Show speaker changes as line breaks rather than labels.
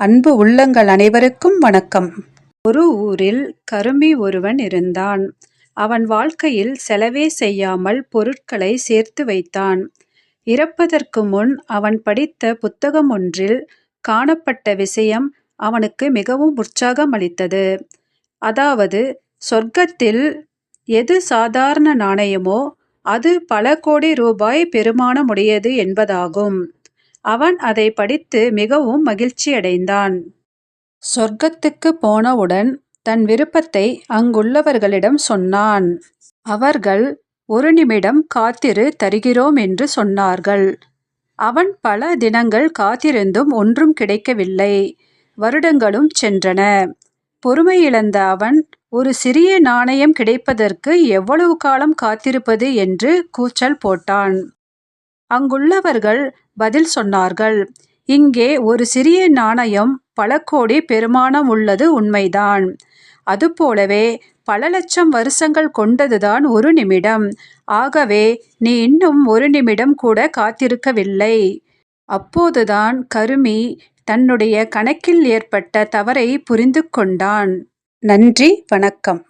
அன்பு உள்ளங்கள் அனைவருக்கும் வணக்கம். ஒரு ஊரில் கருமி ஒருவன் இருந்தான். அவன் வாழ்க்கையில் செலவே செய்யாமல் பொருட்களை சேர்த்து வைத்தான். இறப்பதற்கு முன் அவன் படித்த புத்தகம் ஒன்றில் காணப்பட்ட விஷயம் அவனுக்கு மிகவும் உற்சாகம் அளித்தது. அதாவது சொர்க்கத்தில் எது சாதாரண நாணயமோ அது பல கோடி ரூபாய் பெருமானமுடையது என்பதாகும். அவன் அதை படித்து மிகவும் மகிழ்ச்சியடைந்தான். சொர்க்கத்துக்கு போனவுடன் தன் விருப்பத்தை அங்குள்ளவர்களிடம் சொன்னான். அவர்கள் ஒரு நிமிடம் காத்திரு தருகிறோம் என்று சொன்னார்கள். அவன் பல தினங்கள் காத்திருந்தும் ஒன்றும் கிடைக்கவில்லை. வருடங்களும் சென்றன. பொறுமை இழந்த அவன் ஒரு சிறிய நாணயம் கிடைப்பதற்கு எவ்வளவு காலம் காத்திருப்பது? என்று கூச்சல் போட்டான். அங்குள்ளவர்கள் பதில் சொன்னார்கள். இங்கே ஒரு சிறிய நாணயம் பல கோடி பெருமானம் உள்ளது உண்மைதான். அதுபோலவே பல லட்சம் வருஷங்கள் கொண்டதுதான் ஒரு நிமிடம். ஆகவே நீ இன்னும் ஒரு நிமிடம் கூட காத்திருக்கவில்லை. அப்போதுதான் கருமி தன்னுடைய கணக்கில் ஏற்பட்ட தவறை புரிந்து கொண்டான். நன்றி வணக்கம்.